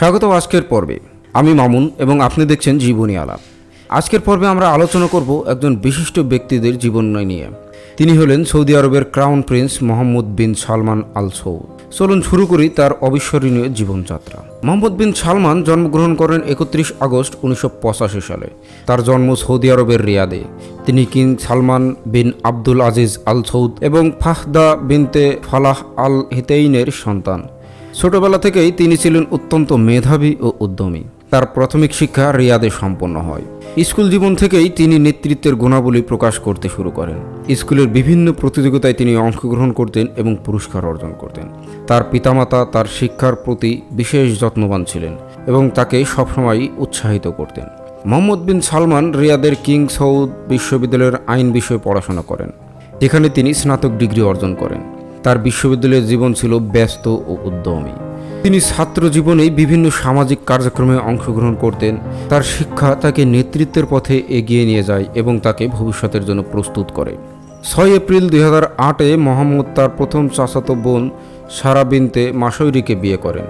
স্বাগত আজকের পর্বে। আমি মামুন এবং আপনি দেখছেন জীবনী আলাপ। আজকের পর্বে আমরা আলোচনা করব একজন বিশিষ্ট ব্যক্তিদের জীবন নিয়ে। তিনি হলেন সৌদি আরবের crown prince Mohammed bin Salman Al Saud চলুন শুরু করি তার অবিস্মরণীয় জীবনযাত্রা। মোহাম্মদ বিন সালমান জন্মগ্রহণ করেন একত্রিশ আগস্ট উনিশশো পঁচাশি সালে। তার জন্ম সৌদি আরবের রিয়াদে। তিনি King Salman bin Abdul Aziz Al Saud এবং ফাহদা বিনতে ফালাহ আল হিতেইনের সন্তান। ছোটবেলা থেকেই তিনি ছিলেন অত্যন্ত মেধাবী ও উদ্যমী। তার প্রাথমিক শিক্ষা রিয়াদে সম্পন্ন হয়। স্কুল জীবন থেকেই তিনি নেতৃত্বের গুণাবলী প্রকাশ করতে শুরু করেন। স্কুলের বিভিন্ন প্রতিযোগিতায় তিনি অংশগ্রহণ করতেন এবং পুরস্কার অর্জন করতেন। তার পিতামাতা তার শিক্ষার প্রতি বিশেষ যত্নবান ছিলেন এবং তাকে সবসময় উৎসাহিত করতেন। মোহাম্মদ বিন সালমান রিয়াদের কিং সৌদ বিশ্ববিদ্যালয়ের আইন বিষয়ে পড়াশোনা করেন। যেখানে তিনি স্নাতক ডিগ্রি অর্জন করেন। তার বিশ্ববিদ্যালয়ের জীবন ছিল ব্যস্ত ও উদ্যমী। তিনি ছাত্র জীবনেই বিভিন্ন সামাজিক কার্যক্রমে অংশগ্রহণ করতেন। তার শিক্ষা তাকে নেতৃত্বের পথে এগিয়ে নিয়ে যায় এবং তাকে ভবিষ্যতের জন্য প্রস্তুত করে। ছয় এপ্রিল দুই হাজার আটে মোহাম্মদ তার প্রথম চাচাতো বোন সারা বিনতে মাসৌরিকে বিয়ে করেন,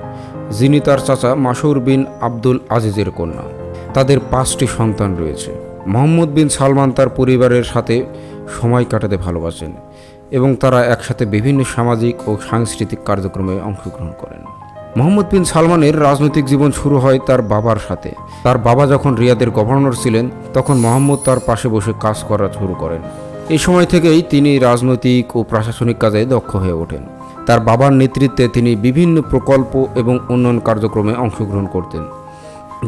যিনি তার চাচা মাসুর বিন আব্দুল আজিজের কন্যা। তাদের পাঁচটি সন্তান রয়েছে। মোহাম্মদ বিন সালমান তার পরিবারের সাথে সময় কাটাতে ভালোবাসেন। এবং তারা একসাথে বিভিন্ন সামাজিক ও সাংস্কৃতিক কার্যক্রমে অংশগ্রহণ করেন। মোহাম্মদ বিন সালমানের রাজনৈতিক জীবন শুরু হয় তার বাবার সাথে। তার বাবা যখন রিয়াদের গভর্নর ছিলেন, তখন মোহাম্মদ তার পাশে বসে কাজ করা শুরু করেন। এই সময় থেকেই তিনি রাজনৈতিক ও প্রশাসনিক কাজে দক্ষ হয়ে ওঠেন। তার বাবার নেতৃত্বে তিনি বিভিন্ন প্রকল্প এবং উন্নয়ন কার্যক্রমে অংশগ্রহণ করতেন।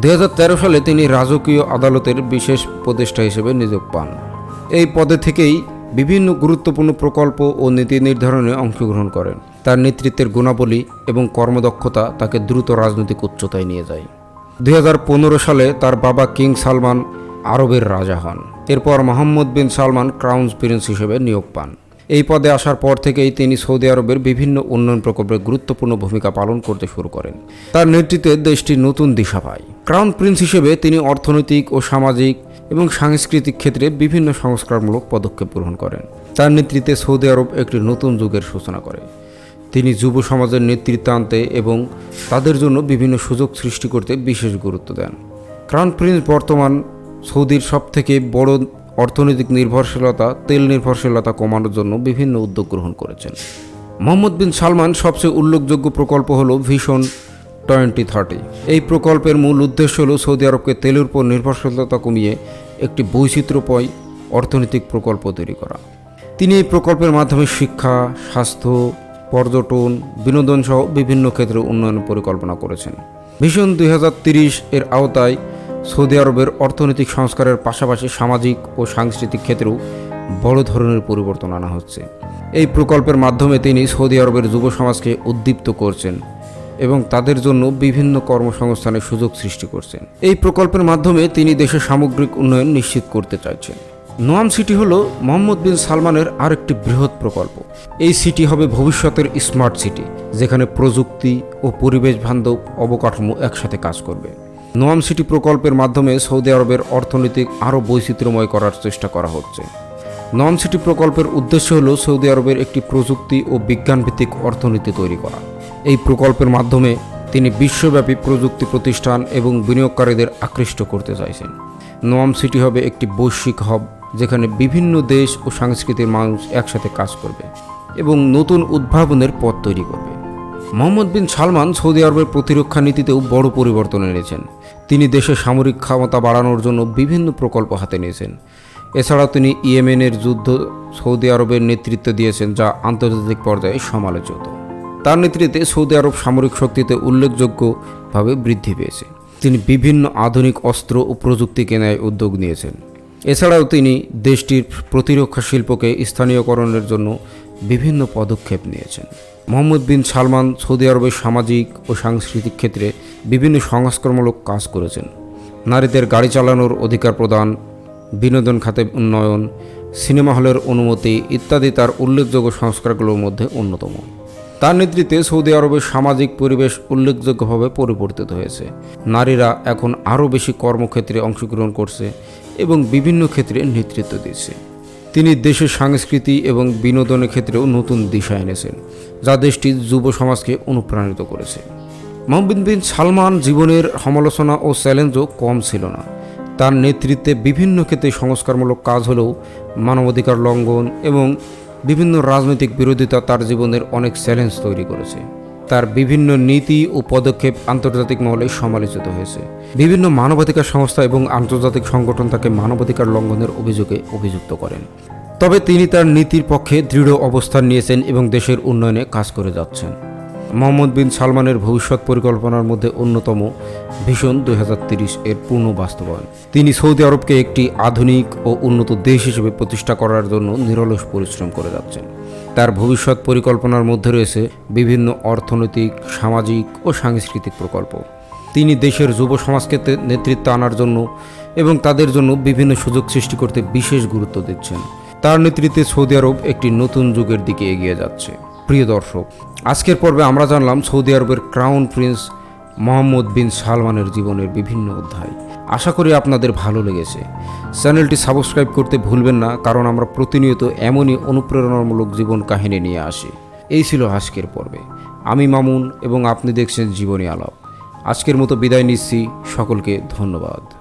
দু হাজার তেরো সালে তিনি রাজকীয় আদালতের বিশেষ উপদেষ্টা হিসেবে নিয়োগ পান। এই পদে থেকেই বিভিন্ন গুরুত্বপূর্ণ প্রকল্প ও নীতি নির্ধারণে অংশগ্রহণ করেন। তার নেতৃত্বের গুণাবলী এবং কর্মদক্ষতা তাকে দ্রুত রাজনৈতিক উচ্চতায় নিয়ে যায়। দুই হাজার পনেরো সালে তার বাবা কিং সালমান আরবের রাজা হন। এরপর Mohammed bin Salman crown prince হিসেবে নিয়োগ পান। এই পদে আসার পর থেকেই তিনি সৌদি আরবের বিভিন্ন উন্নয়ন প্রকল্পে গুরুত্বপূর্ণ ভূমিকা পালন করতে শুরু করেন। তার নেতৃত্বে দেশটি নতুন দিশা পায়। ক্রাউন প্রিন্স হিসেবে তিনি অর্থনৈতিক ও সামাজিক এবং সাংস্কৃতিক ক্ষেত্রে বিভিন্ন সংস্কারমূলক পদক্ষেপ গ্রহণ করেন। তার নেতৃত্বে সৌদি আরব একটি নতুন যুগের সূচনা করে। তিনি যুব সমাজের নেতৃত্ব আনতে এবং তাদের জন্য বিভিন্ন সুযোগ সৃষ্টি করতে বিশেষ গুরুত্ব দেন। ক্রাউন প্রিন্স বর্তমান সৌদির সবথেকে বড় অর্থনৈতিক নির্ভরশীলতা, তেল নির্ভরশীলতা কমানোর জন্য বিভিন্ন উদ্যোগ গ্রহণ করেছেন। মোহাম্মদ বিন সালমান সবচেয়ে উল্লেখযোগ্য প্রকল্প হল ভীষণ টোয়েন্টি থার্টি। এই প্রকল্পের মূল উদ্দেশ্য হল সৌদি আরবকে তেলের উপর নির্ভরশীলতা কমিয়ে একটি বৈচিত্র্যময় অর্থনৈতিক প্রকল্প তৈরি করা। তিনি এই প্রকল্পের মাধ্যমে শিক্ষা, স্বাস্থ্য, পর্যটন, বিনোদন সহ বিভিন্ন ক্ষেত্রে উন্নয়ন পরিকল্পনা করেছেন। ভিশন দুই তিরিশ এর আওতায় সৌদি আরবের অর্থনৈতিক সংস্কারের পাশাপাশি সামাজিক ও সাংস্কৃতিক ক্ষেত্রেও বড় ধরনের পরিবর্তন আনা হচ্ছে। এই প্রকল্পের মাধ্যমে তিনি সৌদি আরবের যুব সমাজকে উদ্দীপ্ত করছেন। এবং তাদের জন্য বিভিন্ন কর্মসংস্থানের সুযোগ সৃষ্টি করছেন। এই প্রকল্পের মাধ্যমে তিনি দেশের সামগ্রিক উন্নয়ন নিশ্চিত করতে চাইছেন। নোয়াম সিটি হলো মোহাম্মদ বিন সালমানের আরেকটি বৃহৎ প্রকল্প। এই সিটি হবে ভবিষ্যতের স্মার্ট সিটি, যেখানে প্রযুক্তি ও পরিবেশ বান্ধব অবকাঠামো একসাথে কাজ করবে। নোয়াম সিটি প্রকল্পের মাধ্যমে সৌদি আরবের অর্থনৈতিক আরও বৈচিত্র্যময় করার চেষ্টা করা হচ্ছে। নন সিটি প্রকল্পের উদ্দেশ্য হল সৌদি আরবের একটি প্রযুক্তি ও বিজ্ঞানভিত্তিক অর্থনীতি তৈরি করা। এই প্রকল্পের মাধ্যমে তিনি বিশ্বব্যাপী প্রযুক্তি প্রতিষ্ঠান এবং বিনিয়োগকারীদের আকৃষ্ট করতে চাইছেন। নোয়াম সিটি হবে একটি বৈশ্বিক হব যেখানে বিভিন্ন দেশ ও সংস্কৃতির মানুষ একসাথে কাজ করবে এবং নতুন উদ্ভাবনের পথ তৈরি করবে। মোহাম্মদ বিন সালমান সৌদি আরবের প্রতিরক্ষা নীতিতেও বড় পরিবর্তন এনেছেন। তিনি দেশের সামরিক ক্ষমতা বাড়ানোর জন্য বিভিন্ন প্রকল্প হাতে নিয়েছেন। এছাড়াও তিনি ইয়েমেনের যুদ্ধ সৌদি আরবের নেতৃত্ব দিয়েছেন, যা আন্তর্জাতিক পর্যায়ে সমালোচিত। তার নেতৃত্বে সৌদি আরব সামরিক শক্তিতে উল্লেখযোগ্যভাবে বৃদ্ধি পেয়েছে। তিনি বিভিন্ন আধুনিক অস্ত্র ও প্রযুক্তি কেনায় উদ্যোগ নিয়েছেন। এছাড়াও তিনি দেশটির প্রতিরক্ষা শিল্পকে স্থানীয়করণের জন্য বিভিন্ন পদক্ষেপ নিয়েছেন। মোহাম্মদ বিন সালমান সৌদি আরবের সামাজিক ও সাংস্কৃতিক ক্ষেত্রে বিভিন্ন সংস্কারমূলক কাজ করেছেন। নারীদের গাড়ি চালানোর অধিকার প্রদান, বিনোদন খাতে উন্নয়ন, সিনেমা হলের অনুমতি ইত্যাদি তার উল্লেখযোগ্য সংস্কারগুলোর মধ্যে অন্যতম। তার নেতৃত্বে সৌদি আরবের সামাজিক পরিবেশ উল্লেখযোগ্যভাবে পরিবর্তিত হয়েছে। নারীরা এখন আরও বেশি কর্মক্ষেত্রে অংশগ্রহণ করছে এবং বিভিন্ন ক্ষেত্রে নেতৃত্ব দিচ্ছে। তিনি দেশের সংস্কৃতি এবং বিনোদনের ক্ষেত্রেও নতুন দিশা এনেছেন, যা দেশটির যুব সমাজকে অনুপ্রাণিত করেছে। মোহাম্মদ বিন সালমান জীবনের সমালোচনা ও চ্যালেঞ্জও কম ছিল না। তার নেতৃত্বে বিভিন্ন ক্ষেত্রে সংস্কারমূলক কাজ হলেও মানবাধিকার লঙ্ঘন এবং বিভিন্ন রাজনৈতিক বিরোধিতা তার জীবনের অনেক চ্যালেঞ্জ তৈরি করেছে। তার বিভিন্ন নীতি ও পদক্ষেপ আন্তর্জাতিক মহলে সমালোচিত হয়েছে। বিভিন্ন মানবাধিকার সংস্থা এবং আন্তর্জাতিক সংগঠন তাকে মানবাধিকার লঙ্ঘনের অভিযোগে অভিযুক্ত করেন। তবে তিনি তার নীতির পক্ষে দৃঢ় অবস্থান নিয়েছেন এবং দেশের উন্নয়নে কাজ করে যাচ্ছেন। মোহাম্মদ বিন সালমানের ভবিষ্যৎ পরিকল্পনার মধ্যে অন্যতম ভীষণ দুই এর পূর্ণ বাস্তবায়ন। তিনি সৌদি আরবকে একটি আধুনিক ও উন্নত দেশ হিসেবে প্রতিষ্ঠা করার জন্য নিরলস পরিশ্রম করে যাচ্ছেন। তার ভবিষ্যৎ পরিকল্পনার মধ্যে রয়েছে বিভিন্ন অর্থনৈতিক, সামাজিক ও সাংস্কৃতিক প্রকল্প। তিনি দেশের যুব সমাজকে নেতৃত্ব আনার জন্য এবং তাদের জন্য বিভিন্ন সুযোগ সৃষ্টি করতে বিশেষ গুরুত্ব দিচ্ছেন। তার নেতৃত্বে সৌদি আরব একটি নতুন যুগের দিকে এগিয়ে যাচ্ছে। প্রিয় দর্শক, আজকের পর্বে আমরা জানলাম সৌদি আরবের ক্রাউন প্রিন্স মোহাম্মদ বিন সালমানের জীবনের বিভিন্ন অধ্যায়। আশা করি আপনাদের ভালো লেগেছে। চ্যানেলটি সাবস্ক্রাইব করতে ভুলবেন না, কারণ আমরা প্রতিনিয়ত এমনই অনুপ্রেরণামূলক জীবন কাহিনী নিয়ে আসি। এই ছিল আজকের পর্বে। আমি মামুন এবং আপনি দেখছেন জীবনী আলাপ। আজকের মতো বিদায় নিচ্ছি। সকলকে ধন্যবাদ।